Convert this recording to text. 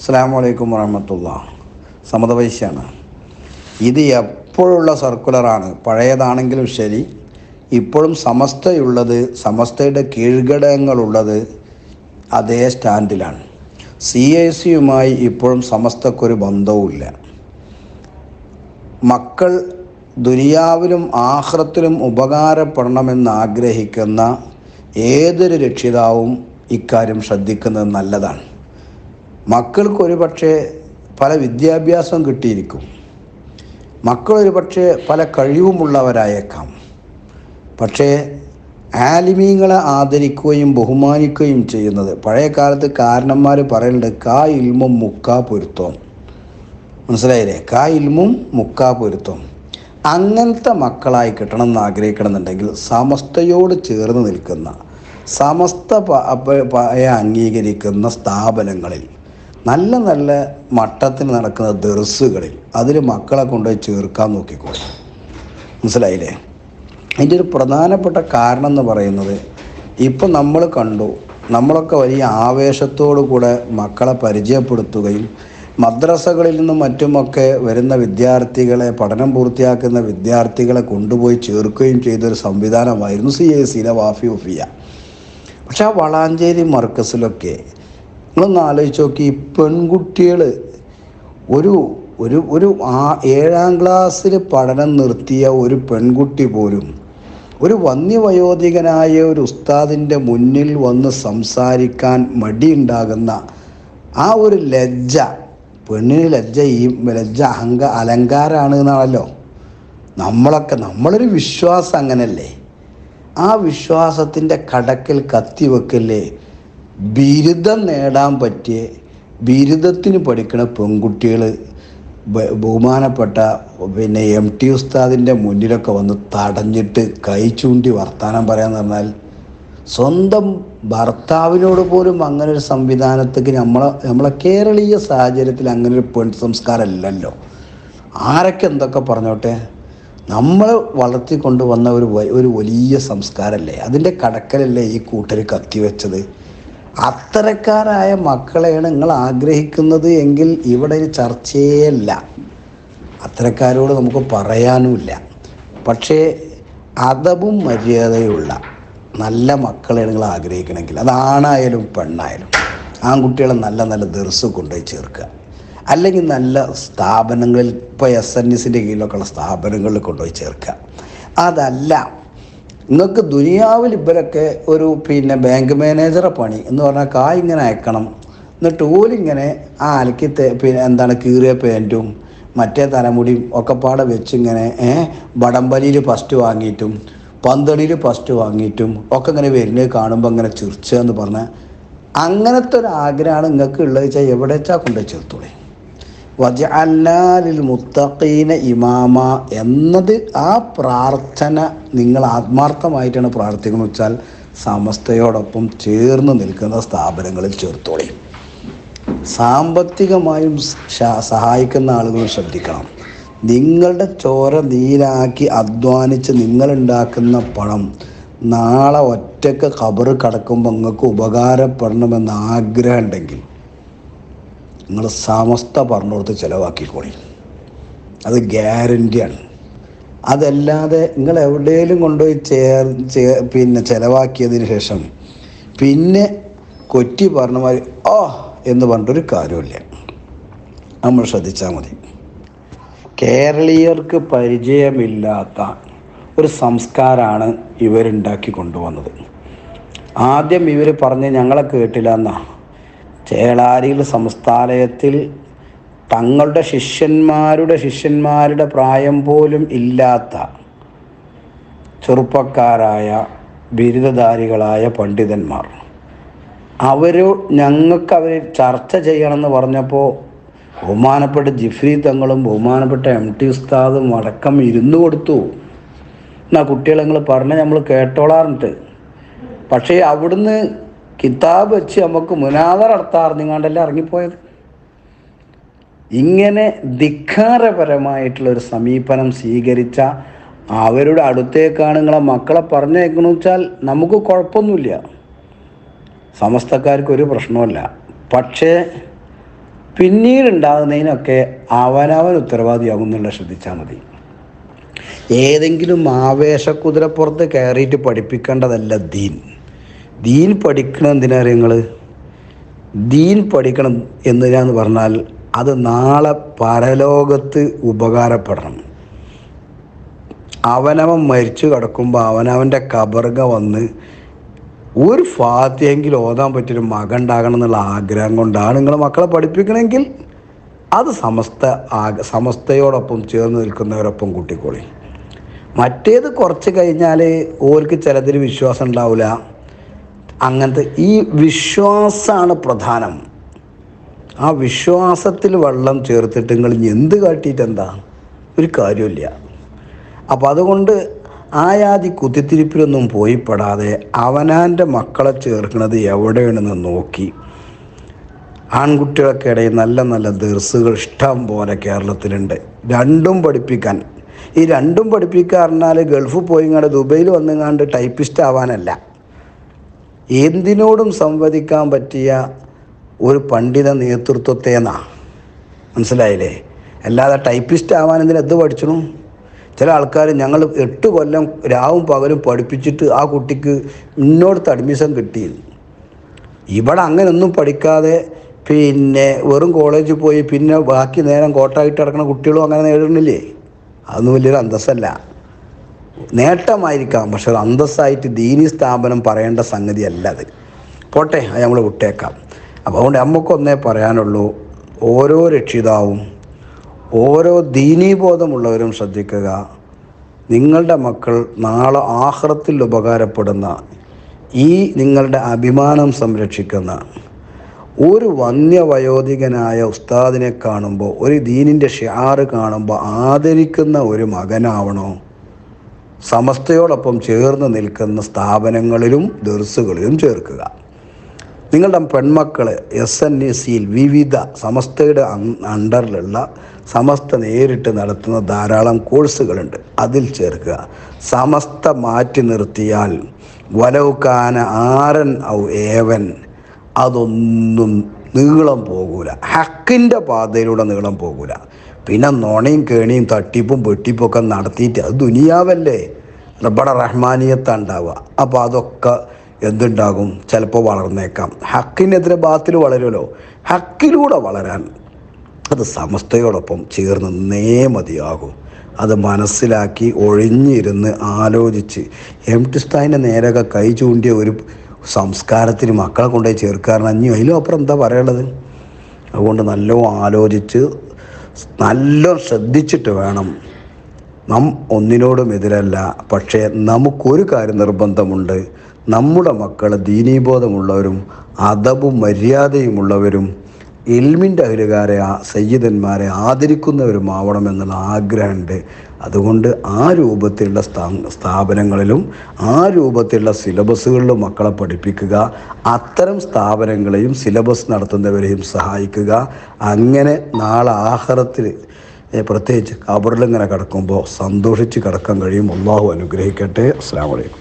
അസ്സാം വലൈക്കും വറഹമത്തുള്ള. സമതവൈശ്യാണ്. ഇത് എപ്പോഴുള്ള സർക്കുലറാണ് പഴയതാണെങ്കിലും ശരി. ഇപ്പോഴും സമസ്തയുള്ളത് സമസ്തയുടെ കീഴ്ഘടകങ്ങളുള്ളത് അതേ സ്റ്റാൻഡിലാണ്. സി ഐ സിയുമായി ഇപ്പോഴും സമസ്തക്കൊരു ബന്ധവുമില്ല. മക്കൾ ദുനിയാവിലും ആഹ്റത്തിലും ഉപകാരപ്പെടണമെന്ന് ആഗ്രഹിക്കുന്ന ഏതൊരു രക്ഷിതാവും ഇക്കാര്യം ശ്രദ്ധിക്കുന്നത് നല്ലതാണ്. മക്കൾക്ക് ഒരു പക്ഷേ പല വിദ്യാഭ്യാസം കിട്ടിയിരിക്കും. മക്കളൊരു പക്ഷേ പല കഴിവുമുള്ളവരായേക്കാം. പക്ഷേ ആലിമീങ്ങളെ ആദരിക്കുകയും ബഹുമാനിക്കുകയും ചെയ്യുന്നത് പഴയ കാലത്ത് കാരണന്മാർ പറയുന്നുണ്ട് കാ ഇൽമും മുക്കാ പൊരുത്തം. മനസ്സിലായില്ലേ? കാ ഇൽമും മുക്കാ പൊരുത്തം. അങ്ങനത്തെ മക്കളായി കിട്ടണം എന്ന് ആഗ്രഹിക്കണമെന്നുണ്ടെങ്കിൽ സമസ്തയോട് ചേർന്ന് നിൽക്കുന്ന സമസ്ത അംഗീകരിക്കുന്ന സ്ഥാപനങ്ങളിൽ നല്ല നല്ല മട്ടത്തിന് നടക്കുന്ന ദർസുകളിൽ അതിൽ മക്കളെ കൊണ്ടുപോയി ചേർക്കാൻ നോക്കിക്കോ. മനസ്സിലായില്ലേ? അതിന്റെ ഒരു പ്രധാനപ്പെട്ട കാരണം എന്ന് പറയുന്നത് ഇപ്പം നമ്മൾ കണ്ടു നമ്മളൊക്കെ വലിയ ആവേശത്തോടു കൂടെ മക്കളെ പരിചയപ്പെടുത്തുകയും മദ്രസകളിൽ നിന്നും മറ്റുമൊക്കെ വരുന്ന വിദ്യാർത്ഥികളെ പഠനം പൂർത്തിയാക്കുന്ന വിദ്യാർത്ഥികളെ കൊണ്ടുപോയി ചേർക്കുകയും ചെയ്തൊരു സംവിധാനമായിരുന്നു സി എ സിയിലെ വാഫി ഒഫിയ പക്ഷെ ആ വളാഞ്ചേരി മർക്കസിലൊക്കെ നിങ്ങളൊന്ന് ആലോചിച്ച് നോക്കി പെൺകുട്ടികൾ ഒരു ഒരു ഒരു ആ ഏഴാം ക്ലാസ്സിൽ പഠനം നിർത്തിയ ഒരു പെൺകുട്ടി പോലും ഒരു വന്യവയോധികനായ ഒരു ഉസ്താദിന്റെ മുന്നിൽ വന്ന് സംസാരിക്കാൻ മടിയുണ്ടാകുന്ന ആ ഒരു ലജ്ജ പെണ്ണിന് ലജ്ജ ഈ ലജ്ജ അഹങ്ക അലങ്കാരമാണ് എന്നാണല്ലോ. നമ്മളൊക്കെ നമ്മളൊരു വിശ്വാസം അങ്ങനല്ലേ? ആ വിശ്വാസത്തിന്റെ കത്തി കത്തിവെക്കല്ലേ? ബിരുദം നേടാൻ പറ്റിയ ബിരുദത്തിന് പഠിക്കുന്ന പെൺകുട്ടികൾ ബഹുമാനപ്പെട്ട പിന്നെ എം ടി ഉസ്താദിന്റെ മുന്നിലൊക്കെ വന്ന് തടഞ്ഞിട്ട് കൈ ചൂണ്ടി വർത്തമാനം പറയാന്ന് പറഞ്ഞാൽ സ്വന്തം ഭർത്താവിനോട് പോലും അങ്ങനെ ഒരു സംവിധാനത്തേക്ക് നമ്മളെ നമ്മളെ കേരളീയ സാഹചര്യത്തിൽ അങ്ങനെ ഒരു പെൺ സംസ്കാരം അല്ലല്ലോ ആരൊക്കെ എന്തൊക്കെ പറഞ്ഞോട്ടെ നമ്മൾ വളർത്തിക്കൊണ്ട് വന്ന ഒരു ഒരു വലിയ സംസ്കാരമല്ലേ അതിന്റെ കടക്കലല്ലേ ഈ കൂട്ടർ കത്തിവെച്ചത്? അത്തരക്കാരായ മക്കളെയാണ് നിങ്ങൾ ആഗ്രഹിക്കുന്നത് എങ്കിൽ ഇവിടെ ഒരു ചർച്ചയല്ല അത്തരക്കാരോട് നമുക്ക് പറയാനുമില്ല. പക്ഷേ അതവും മര്യാദയുള്ള നല്ല മക്കളെ നിങ്ങൾ ആഗ്രഹിക്കണമെങ്കിൽ അതാണായാലും പെണ്ണായാലും ആൺകുട്ടികളെ നല്ല നല്ല ദർസ് കൊണ്ടുപോയി ചേർക്കുക. അല്ലെങ്കിൽ നല്ല സ്ഥാപനങ്ങളിൽ ഇപ്പോൾ എസ് എൻ എസിന്റെ കീഴിലൊക്കെയുള്ള സ്ഥാപനങ്ങളിൽ കൊണ്ടുപോയി ചേർക്കുക. അതല്ല നിങ്ങൾക്ക് ദുനിയാവിൽ ഇവരൊക്കെ ഒരു പിന്നെ ബാങ്ക് മാനേജറെ പണി എന്ന് പറഞ്ഞാൽ കായ് ഇങ്ങനെ അയക്കണം. എന്നിട്ട് ഓലിങ്ങനെ ആ അലക്കി പിന്നെ എന്താണ് കീറിയ പാന്റും മറ്റേ തലമുടിയും ഒക്കെ പാടെ വെച്ചിങ്ങനെ വടംവലിയിൽ ഫസ്റ്റ് വാങ്ങിയിട്ടും പന്തളിയിൽ ഫസ്റ്റ് വാങ്ങിയിട്ടും ഒക്കെ ഇങ്ങനെ വരുന്നത് കാണുമ്പോൾ ഇങ്ങനെ ചിർച്ച എന്ന് പറഞ്ഞാൽ അങ്ങനത്തെ ഒരു ആഗ്രഹമാണ് നിങ്ങൾക്ക് ഉള്ളത് വെച്ചാൽ എവിടെ വെച്ചാൽ കൊണ്ടുപോയി വജഅല്ലാലിൽ മുത്തഖീന ഇമാമ എന്നത് ആ പ്രാർത്ഥന നിങ്ങൾ ആത്മാർത്ഥമായിട്ടാണ് പ്രാർത്ഥിക്കുന്നത് വെച്ചാൽ സമസ്തയോടൊപ്പം ചേർന്ന് നിൽക്കുന്ന സ്ഥാപനങ്ങളിൽ ചേർത്തോളി. സാമ്പത്തികമായും സഹായിക്കുന്ന ആളുകൾ ശ്രദ്ധിക്കണം. നിങ്ങളുടെ ചോര നീരാക്കി അധ്വാനിച്ച് നിങ്ങളുണ്ടാക്കുന്ന പണം നാളെ ഒറ്റയ്ക്ക് കബറ് കടക്കുമ്പോൾ നിങ്ങൾക്ക് ഉപകാരപ്പെടണമെന്ന് ആഗ്രഹം ഉണ്ടെങ്കിൽ നിങ്ങൾ സമസ്ത പറഞ്ഞു കൊടുത്ത് ചിലവാക്കിക്കോളി. അത് ഗ്യാരന്റിയാണ് അതല്ലാതെ നിങ്ങൾ എവിടെയെങ്കിലും കൊണ്ടുപോയി ചേർ ചേ പിന്നെ ചിലവാക്കിയതിന് ശേഷം പിന്നെ കൊറ്റി പറഞ്ഞമാതിരി ഓ എന്ന് പറഞ്ഞിട്ടൊരു കാര്യമില്ല നമ്മൾ ശ്രദ്ധിച്ചാൽ മതി. കേരളീയർക്ക് പരിചയമില്ലാത്ത ഒരു സംസ്കാരമാണ് ഇവരുണ്ടാക്കി കൊണ്ടുവന്നത്. ആദ്യം ഇവർ പറഞ്ഞ് ഞങ്ങളെ കേട്ടില്ല എന്നാ. ചേളാരിയിൽ സംസ്ഥാനത്തിൽ തങ്ങളുടെ ശിഷ്യന്മാരുടെ ശിഷ്യന്മാരുടെ പ്രായം പോലും ഇല്ലാത്ത ചെറുപ്പക്കാരായ ബിരുദധാരികളായ പണ്ഡിതന്മാർ. അവർ ഞങ്ങൾക്ക് അവർ ചർച്ച ചെയ്യണമെന്ന് പറഞ്ഞപ്പോൾ ബഹുമാനപ്പെട്ട ജിഫ്രി തങ്ങളും ബഹുമാനപ്പെട്ട എം ടി ഉസ്താദും അടക്കം ഇരുന്നു കൊടുത്തു. എന്നാ കുട്ടികളെ നിങ്ങൾ പറഞ്ഞ് നമ്മൾ കേട്ടോളാറുണ്ട്. പക്ഷേ അവിടുന്ന് കിതാബ് വെച്ച് നമുക്ക് മുനാദർ നടത്താറുങ്ങാണ്ടല്ലേ ഇറങ്ങിപ്പോയത്? ഇങ്ങനെ ധിക്കാരപരമായിട്ടുള്ള ഒരു സമീപനം സ്വീകരിച്ച അവരുടെ അടുത്തേക്കാണ് നിങ്ങളെ മക്കളെ പറഞ്ഞേക്കണമെന്ന് വെച്ചാൽ നമുക്ക് കുഴപ്പമൊന്നുമില്ല. സമസ്തക്കാർക്ക് ഒരു പ്രശ്നമല്ല പക്ഷേ പിന്നീടുണ്ടാകുന്നതിനൊക്കെ അവനവൻ ഉത്തരവാദിയാകും എന്നുള്ള ശ്രദ്ധിച്ചാൽ മതി. ഏതെങ്കിലും ആവേശക്കുതിരപ്പുറത്ത് കയറിയിട്ട് പഠിപ്പിക്കേണ്ടതല്ല ദീൻ. ദീൻ പഠിക്കണം എന്തിനാ നിങ്ങൾ ദീൻ പഠിക്കണം എന്തിനാന്ന് പറഞ്ഞാൽ അത് നാളെ പരലോകത്ത് ഉപകാരപ്പെടണം. അവനവൻ മരിച്ചു കിടക്കുമ്പോൾ അവനവന്റെ കബർഗ വന്ന് ഒരു ഫാത്തിയെങ്കിലും ഓതാൻ പറ്റിയൊരു മകൻ ഉണ്ടാകണം എന്നുള്ള ആഗ്രഹം കൊണ്ടാണ് നിങ്ങൾ മക്കളെ പഠിപ്പിക്കണമെങ്കിൽ അത് സമസ്ത ആക സമസ്തയോടൊപ്പം ചേർന്ന് നിൽക്കുന്നവരൊപ്പം കൂട്ടിക്കോളി. മറ്റേത് കുറച്ച് കഴിഞ്ഞാൽ ഓർക്ക് ചിലതിൽ വിശ്വാസം ഉണ്ടാവില്ല അങ്ങനത്തെ ഈ വിശ്വാസമാണ് പ്രധാനം. ആ വിശ്വാസത്തിൽ വെള്ളം ചേർത്തിട്ട് നിങ്ങൾ എന്ത് കാട്ടിയിട്ട് എന്താ ഒരു കാര്യമില്ല അപ്പം അതുകൊണ്ട് ആയാതി കുത്തിത്തിരിപ്പിലൊന്നും പോയി പെടാതെ അവനാന്റെ മക്കളെ ചേർക്കുന്നത് എവിടെയാണെന്ന് നോക്കി. ആൺകുട്ടികളൊക്കെ ഇടയിൽ നല്ല നല്ല ദർസുകൾ ഇഷ്ടം പോലെ കേരളത്തിലുണ്ട്. രണ്ടും പഠിപ്പിക്കാൻ. ഈ രണ്ടും പഠിപ്പിക്കാറിഞ്ഞാൽ ഗൾഫ് പോയിങ്ങാണ്ട് ദുബൈയിൽ വന്നുങ്ങാണ്ട് ടൈപ്പിസ്റ്റ് ആവാനല്ല. എന്തിനോടും സംവദിക്കാൻ പറ്റിയ ഒരു പണ്ഡിത നേതൃത്വത്തേന്നാ മനസ്സിലായില്ലേ? അല്ലാതെ ടൈപ്പിസ്റ്റ് ആവാൻ എന്തിനാ എന്ത് പഠിച്ചണു? ചില ആൾക്കാർ ഞങ്ങൾ എട്ട് കൊല്ലം രാവും പകലും പഠിപ്പിച്ചിട്ട് ആ കുട്ടിക്ക് ഇന്നോടത്ത് അഡ്മിഷൻ കിട്ടി ഇവിടെ അങ്ങനെയൊന്നും പഠിക്കാതെ പിന്നെ വെറും കോളേജിൽ പോയി പിന്നെ ബാക്കി നേരം കോട്ടായിട്ട് കിടക്കുന്ന കുട്ടികളും അങ്ങനെ നേടുന്നില്ലേ അതൊന്നും വലിയൊരു അന്തസ്സല്ല. നേട്ടമായിരിക്കാം. പക്ഷെ അത് അന്തസ്സായിട്ട് ദീനി സ്ഥാപനം പറയേണ്ട സംഗതിയല്ല അത്. പോട്ടെ അത് നമ്മൾ വിട്ടേക്കാം. അപ്പോൾ അതുകൊണ്ട് നമുക്കൊന്നേ പറയാനുള്ളൂ ഓരോ രക്ഷിതാവും ഓരോ ദീനീബോധമുള്ളവരും ശ്രദ്ധിക്കുക. നിങ്ങളുടെ മക്കൾ നാളെ ആഹ്റത്തിൽ ഉപകാരപ്പെടുന്ന ഈ നിങ്ങളുടെ അഭിമാനം സംരക്ഷിക്കുന്ന ഒരു വന്യവയോധികനായ ഉസ്താദിനെ കാണുമ്പോൾ ഒരു ദീനിന്റെ ഷിയാറ് കാണുമ്പോൾ ആദരിക്കുന്ന ഒരു മകനാവണോ? സമസ്തയോടൊപ്പം ചേർന്ന് നിൽക്കുന്ന സ്ഥാപനങ്ങളിലും ദർസുകളിലും ചേർക്കുക. നിങ്ങളുടെ പെൺമക്കൾ എസ് എൻ എ സിയിൽ വിവിധ സമസ്തയുടെ അണ്ടറിലുള്ള സമസ്ത നേരിട്ട് നടത്തുന്ന ധാരാളം കോഴ്സുകളുണ്ട്. അതിൽ ചേർക്കുക. സമസ്ത മാറ്റി നിർത്തിയാൽ വലവുക്കാന ആരൻ ഔ ഏവൻ അതൊന്നും നീളം പോകൂല. ഹക്കിന്റെ പാതയിലൂടെ നീളം പോകൂല. പിന്നെ നോണയും കേണിയും തട്ടിപ്പും വെട്ടിപ്പും ഒക്കെ നടത്തിയിട്ട് അത് ദുനിയാവല്ലേ? റബ്ബടെ റഹ്മാനിയത്ത ഉണ്ടാവുക. അപ്പോൾ അതൊക്കെ എന്തുണ്ടാകും? ചിലപ്പോൾ വളർന്നേക്കാം. ഹക്കിനെതിരെ ബാത്തിൽ വളരുമല്ലോ? ഹക്കിലൂടെ വളരാൻ അത് സമസ്തയോടൊപ്പം ചേർന്ന് നേ മതിയാകും. അത് മനസ്സിലാക്കി ഒഴിഞ്ഞിരുന്ന് ആലോചിച്ച് എം ടി സ്ഥാനിന്റെ നേരൊക്കെ കൈ ചൂണ്ടിയ ഒരു സംസ്കാരത്തിന് മക്കളെ കൊണ്ടുപോയി ചേർക്കാറുണ്ട് അഞ്ഞു അതിലും അപ്പുറം എന്താ പറയുള്ളത് അതുകൊണ്ട് നല്ലോ ആലോചിച്ച് നല്ല ശ്രദ്ധിച്ചിട്ട് വേണം. നാം ഒന്നിനോടും എതിരല്ല. പക്ഷേ നമുക്കൊരു കാര്യം നിർബന്ധമുണ്ട്. നമ്മുടെ മക്കൾ ദീനീബോധമുള്ളവരും അതവും മര്യാദയുമുള്ളവരും എൽമിന്റെ അഹിലുകാരെ സയ്യിദന്മാരെ ആദരിക്കുന്നവരുമാവണമെന്നുള്ള ആഗ്രഹമുണ്ട്. അതുകൊണ്ട് ആ രൂപത്തിലുള്ള സ്ഥാപനങ്ങളിലും ആ രൂപത്തിലുള്ള സിലബസുകളിലും മക്കളെ പഠിപ്പിക്കുക അത്തരം സ്ഥാപനങ്ങളെയും സിലബസ് നടത്തുന്നവരെയും സഹായിക്കുക. അങ്ങനെ നാളെ ആഹാരത്തിൽ പ്രത്യേകിച്ച് കബറിലിങ്ങനെ കിടക്കുമ്പോൾ സന്തോഷിച്ച് കിടക്കാൻ കഴിയും. അള്ളാഹു അനുഗ്രഹിക്കട്ടെ. അസ്സാം വലൈക്കും